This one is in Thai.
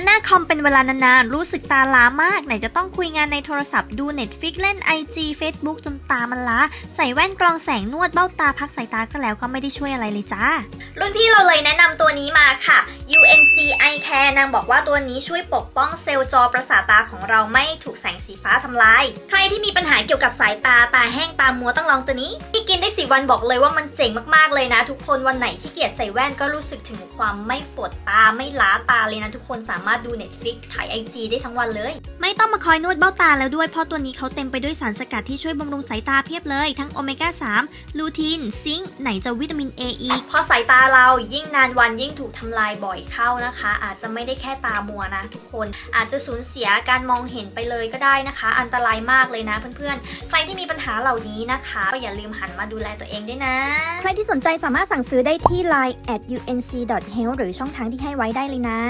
านหน้าคอมเป็นเวลานานๆ รู้สึกตาล้ามาก ไหนจะต้องคุยงานในโทรศัพท์ดู Netflix เล่น IG Facebook จนตามันล้า ใส่แว่นกรองแสงนวดเบ้าตาพักสายตาก็แล้วก็ไม่ได้ช่วยอะไรเลยจ้า รุ่นพี่เราเลยแนะนำตัวนี้มาค่ะ UNC Eye Care นางบอกว่าตัวนี้ช่วยปกป้องเซลล์จอประสาทตาของเราไม่ถูกแสงสีฟ้าทำลาย ใครที่มีปัญหาเกี่ยวกับสายตาตาแห้งตามัวต้องลองตัวนี้ที่กินได้ 4 วันบอกเลยว่ามันเจ๋งมากๆเลยนะ ทุกคนวันไหนขี้เกียจใส่แว่นก็รู้สึกถึงความไม่ปวดตาไม่ล้าตาเลยนะทุกคนสามารถดู Netflix ถ่าย IG ได้ทั้งวันเลย ไม่ต้องมาคอยนวดเบ้าตาแล้วด้วยเพราะตัวนี้เขาเต็มไปด้วยสารสกัดที่ช่วยบำรุงสายตาเพียบเลย ทั้งโอเมก้า3ลูทีนซิงค์ไหนจะวิตามิน A อีกพอสายตาเรายิ่งนานวันยิ่งถูกทำลายบ่อยเข้านะคะ อาจจะไม่ได้แค่ตามัวนะทุกคน อาจจะสูญเสียการมองเห็นไปเลยก็ได้นะคะ อันตรายมากเลยนะเพื่อนๆ ใครที่มีปัญหาเหล่านี้นะคะ ก็อย่าลืมหันมาดูแลตัวเองด้วยนะ ใครที่สนใจสามารถสั่งซื้อได้ที่ line at unc.health หรือช่องทางที่ให้ไว้ได้เลยนะ